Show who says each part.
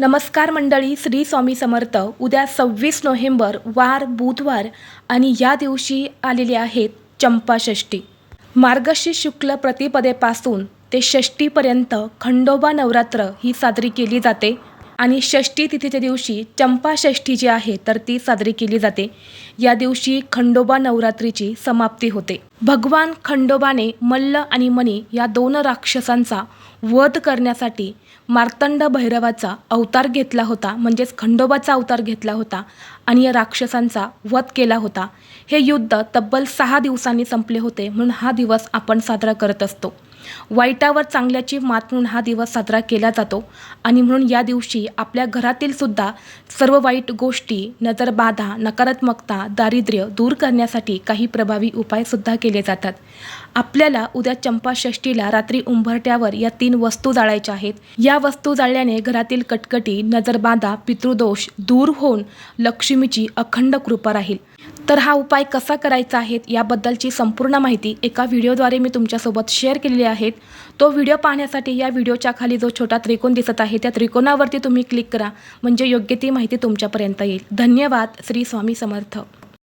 Speaker 1: नमस्कार मंडळी श्री स्वामी समर्थ. उद्या सव्वीस नोव्हेंबर वार बुधवार आणि या दिवशी आलेले आहेत चंपाषष्ठी मार्गशी शुक्ल प्रतिपदेपासून ते षष्टीपर्यंत खंडोबा नवरात्र ही साजरी केली जाते. आणि षष्ठी तिथीच्या दिवशी चंपाषष्ठी जी आहे तर ती साजरी केली जाते. या दिवशी खंडोबा नवरात्रीची समाप्ती होते. भगवान खंडोबाने मल्ल आणि मणी या दोन राक्षसांचा वध करण्यासाठी मार्तंड भैरवाचा अवतार घेतला होता म्हणजेच खंडोबाचा अवतार घेतला होता आणि या राक्षसांचा वध केला होता. हे युद्ध तब्बल सहा दिवसांनी संपले होते म्हणून हा दिवस आपण साजरा करत असतो. वाईटावर चांगल्याची मात म्हणून हा दिवस साजरा केला जातो. आणि म्हणून या दिवशी आपल्या घरातील सुद्धा सर्व वाईट गोष्टी नजरबाधा नकारात्मकता दारिद्र्य दूर करण्यासाठी काही प्रभावी उपायसुद्धा केले जातात. आपल्याला उद्या चंपाषष्ठीला रात्री उंबरट्यावर या तीन वस्तू जाळायच्या आहेत. या वस्तू जाळल्याने घरातील कटकटी नजरबाधा पितृदोष दूर होऊन लक्ष्मीची अखंड कृपा राहील. तर हा उपाय कसा करायचा आहे याबद्दलची संपूर्ण माहिती एका व्हिडिओद्वारे मी तुमच्यासोबत शेअर केलेली आहे. तो व्हिडिओ पाहण्यासाठी या व्हिडिओच्या खाली जो छोटा त्रिकोण दिसत आहे त्या त्रिकोणावरती तुम्ही क्लिक करा. म्हणजे योग्य ती माहिती तुमच्यापर्यंत येईल. धन्यवाद. श्री स्वामी समर्थ.